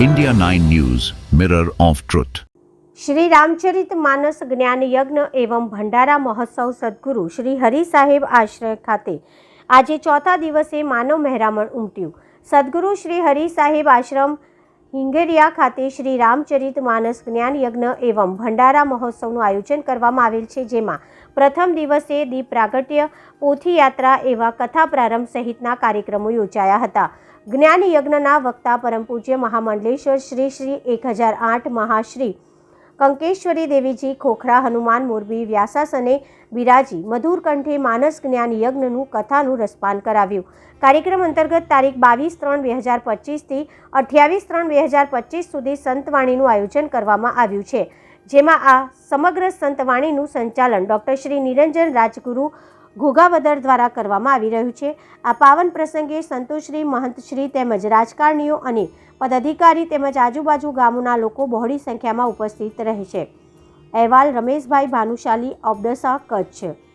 India 9 News, Mirror of Truth. Shri Ramcharit Manas જ્ઞાન યજ્ઞ એવં ભંડારા મહોત્સવ સદગુરુ શ્રી હરિ સાહેબ આશ્રય ખાતે આજે ચોથા દિવસે માનવ મહેરામણ ઉમટ્યું સદગુરુ શ્રી હરિ સાહેબ આશ્રમ હિંગેરિયા ખાતે શ્રી રામચરિત માનસ જ્ઞાન યજ્ઞ એવં ભંડારા મહોત્સવનું આયોજન કરવામાં આવેલ છે જેમાં પ્રથમ દિવસે દીપ પ્રાગટ્ય પોથી યાત્રા એવા કથા પ્રારંભ સહિતના કાર્યક્રમો યોજાયા હતા જ્ઞાન યજ્ઞના વક્તા પરમ પૂજ્ય મહામંડલેશ્વર શ્રી શ્રી એક હજાર આઠ મહાશ્રી કંકેશ્વરી દેવીજી, ખોખરા, હનુમાન મોરબી વ્યાસાસને બિરાજી મધુર કંઠે માનસ જ્ઞાન યજ્ઞનું કથાનું રસપાન કરાવ્યું. કાર્યક્રમ અંતર્ગત તારીખ બાવીસ ત્રણ બે હજાર પચીસથી અઠ્યાવીસ ત્રણ બે હજાર પચીસ સુધી સંતવાણીનું આયોજન કરવામાં આવ્યું છે. જેમાં આ સમગ્ર સંતવાણીનું સંચાલન ડૉક્ટર શ્રી નિરંજન રાજગુરુ ઘોઘાવદર દ્વારા કરવામાં આવી રહ્યું છે. આ પાવન પ્રસંગે સંતોશ્રી મહંતશ્રી તેમજ રાજકારણીઓ અને પદાધિકારી તેમજ આજુબાજુ ગામોના લોકો બહોળી સંખ્યામાં ઉપસ્થિત રહે છે. અહેવાલ રમેશભાઈ ભાનુશાલી ઓબડસા કચ્છ